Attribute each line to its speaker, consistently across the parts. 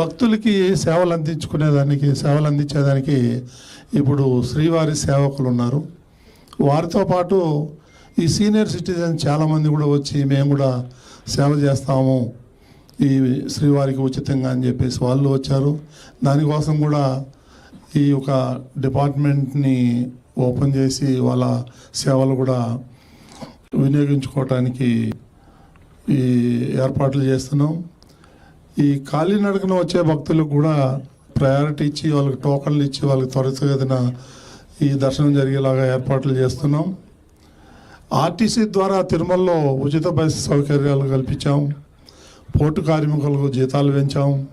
Speaker 1: భక్తులకి సేవలు అందించుకునేదానికి సేవలు అందించేదానికి ఇప్పుడు శ్రీవారి సేవకులు ఉన్నారు వారితో పాటు ఈ సీనియర్ సిటిజన్ చాలామంది కూడా వచ్చి మేము కూడా సేవ చేస్తాము. ఈ శ్రీవారికి ఉచితంగా అని చెప్పేసి వాళ్ళు వచ్చారు. దానికోసం కూడా ఈ యొక్క డిపార్ట్మెంట్ని ఓపెన్ చేసి వాళ్ళ సేవలు కూడా వినియోగించుకోవటానికి ఈ ఏర్పాట్లు చేస్తున్నాం. ఈ కాలినడకన వచ్చే భక్తులకు కూడా ప్రయారిటీ ఇచ్చి వాళ్ళకి టోకన్లు ఇచ్చి వాళ్ళకి త్వరితగతిన ఈ దర్శనం జరిగేలాగా ఏర్పాట్లు చేస్తున్నాం. ఆర్టీసీ ద్వారా తిరుమలలో ఉచిత బస్సు సౌకర్యాలు కల్పించాం. పోర్టు కార్మికులకు జీతాలు పెంచాం.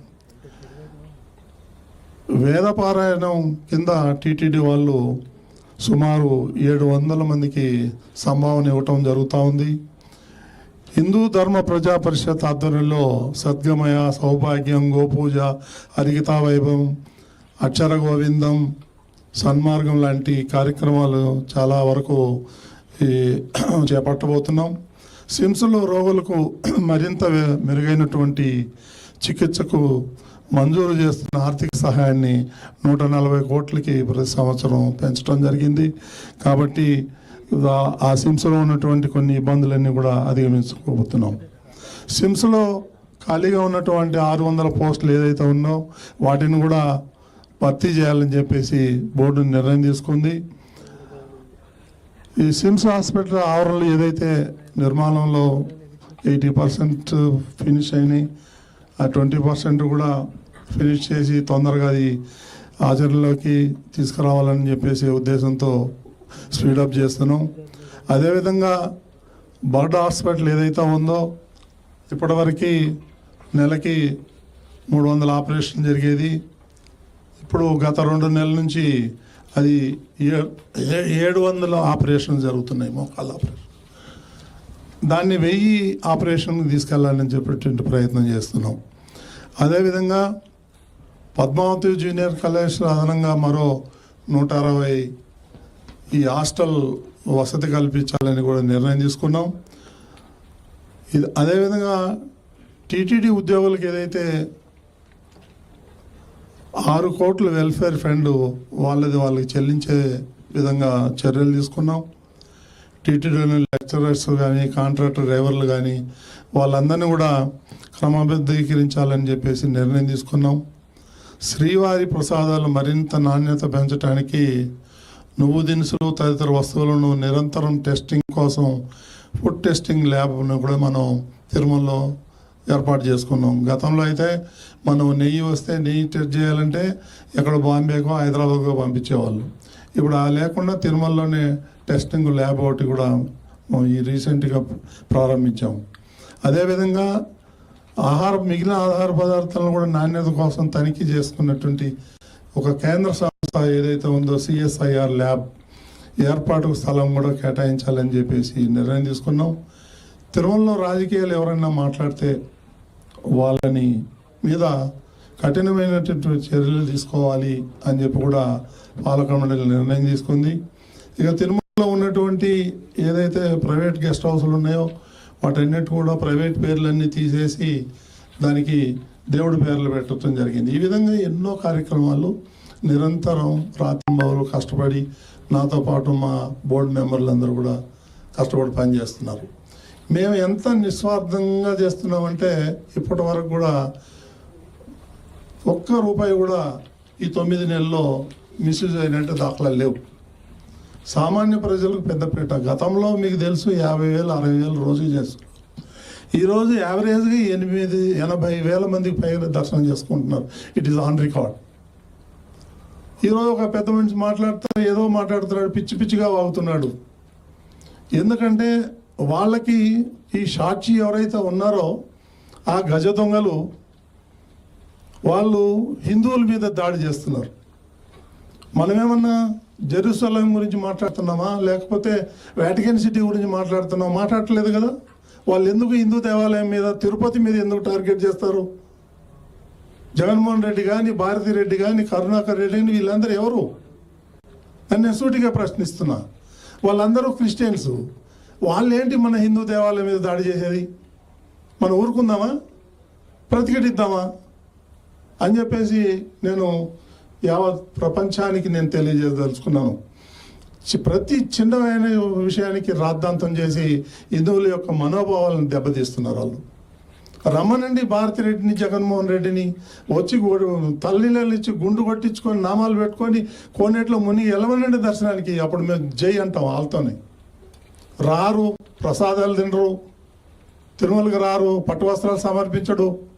Speaker 1: వేదపారాయణం కింద టీటీడీ వాళ్ళు సుమారు ఏడు వందల మందికి సంభావన ఇవ్వటం జరుగుతూ ఉంది. హిందూ ధర్మ ప్రజా పరిషత్ ఆధ్వర్యంలో సద్గమయ సౌభాగ్యం గోపూజ హరిగితా వైభవం అక్షర గోవిందం సన్మార్గం లాంటి కార్యక్రమాలు చాలా వరకు ఈ చేపట్టబోతున్నాం. సిమ్స్లో రోగులకు మరింత మెరుగైనటువంటి చికిత్సకు మంజూరు చేస్తున్న ఆర్థిక సహాయాన్ని నూట నలభై కోట్లకి ప్రతి సంవత్సరం పెంచడం జరిగింది. కాబట్టి ఆ- సిమ్స్లో ఉన్నటువంటి కొన్ని ఇబ్బందులన్నీ కూడా అధిగమించుకోబోతున్నాం. సిమ్స్లో ఖాళీగా ఉన్నటువంటి ఆరు వందల పోస్టులు ఏదైతే ఉన్నో వాటిని కూడా భర్తీ చేయాలని చెప్పేసి బోర్డు నిర్ణయం తీసుకుంది. ఈ సిమ్స్ హాస్పిటల్ ఆవరణలు ఏదైతే నిర్మాణంలో ఎయిటీ పర్సెంట్ ఫినిష్ అయినాయి ఆ ట్వంటీ పర్సెంట్ కూడా ఫినిష్ చేసి తొందరగా అది ఆచరణలోకి తీసుకురావాలని చెప్పేసి ఉద్దేశంతో స్పీడప్ చేస్తున్నాం అదేవిధంగా బర్డ్ హాస్పిటల్ ఏదైతే ఉందో ఇప్పటివరకు నెలకి మూడు వందల ఆపరేషన్ జరిగేది. ఇప్పుడు గత రెండు నెలల నుంచి అది ఏ- ఏడు వందల ఆపరేషన్ జరుగుతున్నాయి మోకాళ్ళ ఆపరేషన్. దాన్ని వెయ్యి ఆపరేషన్కి తీసుకెళ్ళాలని చెప్పేటువంటి ప్రయత్నం చేస్తున్నాం. అదేవిధంగా పద్మావతి జూనియర్ కళాశాల అదనంగా మరో నూట అరవై ఈ హాస్టల్ వసతి కల్పించాలని కూడా నిర్ణయం తీసుకున్నాం. ఇది అదేవిధంగా టీటీడీ ఉద్యోగులకు ఏదైతే ఆరు కోట్ల వెల్ఫేర్ ఫండ్ వాళ్ళది వాళ్ళకి చెల్లించే విధంగా చర్యలు తీసుకున్నాం. టీటీడీలోని లెక్చరర్స్ కానీ కాంట్రాక్టర్ డ్రైవర్లు కానీ వాళ్ళందరినీ కూడా క్రమబద్ధీకరించాలని చెప్పేసి నిర్ణయం తీసుకున్నాం. శ్రీవారి ప్రసాదాలు మరింత నాణ్యత పెంచడానికి నువ్వు దినుసులు తదితర వస్తువులను నిరంతరం టెస్టింగ్ కోసం ఫుడ్ టెస్టింగ్ ల్యాబ్ను కూడా మనం తిరుమలలో ఏర్పాటు చేసుకున్నాం. గతంలో అయితే మనం నెయ్యి వస్తే నెయ్యి టెస్ట్ చేయాలంటే ఎక్కడ బాంబేకో హైదరాబాద్కో పంపించేవాళ్ళు. ఇప్పుడు ఆ లేకుండా తిరుమలలోనే టెస్టింగ్ ల్యాబ్ ఒకటి కూడా ఈ రీసెంట్గా ప్రారంభించాం. అదేవిధంగా ఆహార మిగిలిన ఆహార పదార్థాలను కూడా నాణ్యత కోసం తనిఖీ చేసుకున్నటువంటి ఒక కేంద్ర సంస్థ ఏదైతే ఉందో సిఎస్ఐఆర్ ల్యాబ్ ఏర్పాటుకు స్థలం కూడా కేటాయించాలని చెప్పేసి నిర్ణయం తీసుకున్నాం. తిరుమలలో రాజకీయాలు ఎవరైనా మాట్లాడితే వాళ్ళని మీద కఠినమైనటువంటి చర్యలు తీసుకోవాలి అని చెప్పి కూడా పాలక మండలి నిర్ణయం తీసుకుంది. ఇక తిరుమలలో ఉన్నటువంటి ఏదైతే ప్రైవేట్ గెస్ట్ హౌస్లు ఉన్నాయో వాటన్నిటి కూడా ప్రైవేట్ పేర్లన్నీ తీసేసి దానికి దేవుడి పేర్లు పెట్టడం జరిగింది. ఈ విధంగా ఎన్నో కార్యక్రమాలు నిరంతరం రాత్రింబవులు కష్టపడి నాతో పాటు మా బోర్డు మెంబర్లు అందరూ కూడా కష్టపడి పనిచేస్తున్నారు. మేము ఎంత నిస్వార్థంగా చేస్తున్నామంటే ఇప్పటి వరకు కూడా ఒక్క రూపాయి కూడా ఈ తొమ్మిది నెలల్లో మిస్యూజ్ అయినట్టు దాఖలాలు లేవు. సామాన్య ప్రజలకు పెద్దపీట. గతంలో మీకు తెలుసు యాభై వేలు అరవై వేలు రోజు చేస్తున్నారు ఈరోజు యావరేజ్గా ఎనిమిది ఎనభై వేల మందికి పైన దర్శనం చేసుకుంటున్నారు. ఇట్ ఈస్ ఆన్ రికార్డ్ ఈరోజు ఒక పెద్ద మనిషి మాట్లాడుతున్నాడు ఏదో మాట్లాడుతున్నాడు పిచ్చి పిచ్చిగా వాగుతున్నాడు. ఎందుకంటే వాళ్ళకి ఈ సాక్షి ఎవరైతే ఉన్నారో ఆ గజ దొంగలు వాళ్ళు హిందువుల మీద దాడి చేస్తున్నారు. మనమేమన్నా జెరూసలం గురించి మాట్లాడుతున్నామా? లేకపోతే వాటికన్ సిటీ గురించి మాట్లాడుతున్నామా? మాట్లాడట్లేదు కదా. వాళ్ళు ఎందుకు హిందూ దేవాలయం మీద తిరుపతి మీద ఎందుకు టార్గెట్ చేస్తారు? జగన్మోహన్ రెడ్డి కానీ భారతి రెడ్డి కానీ కరుణాకర్ రెడ్డి కానీ వీళ్ళందరూ ఎవరు? అని నేను సూటిగా ప్రశ్నిస్తున్నా. వాళ్ళందరూ క్రిస్టియన్స్. వాళ్ళేంటి మన హిందూ దేవాలయం మీద దాడి చేసేది? మనం ఊరుకుందామా? ప్రతిఘటిద్దామా? అని చెప్పేసి నేను యావత్ ప్రపంచానికి నేను తెలియజేయదలుచుకున్నాను. ప్రతి చిన్నమైన విషయానికి రాద్ధాంతం చేసి హిందువుల యొక్క మనోభావాలను దెబ్బతీస్తున్నారు వాళ్ళు. రమ్మనండి భారతిరెడ్డిని జగన్మోహన్ రెడ్డిని. వచ్చి గు- తల్లిళ్ళు ఇచ్చి గుండు కొట్టించుకొని నామాలు పెట్టుకొని కోనేట్లో ముని ఎలవనండి దర్శనానికి అప్పుడు మేము జై అంటాం వాళ్ళతోనే. రారు ప్రసాదాలు తినరు. తిరుమలకి రారు పట్టు వస్త్రాలు సమర్పించడు.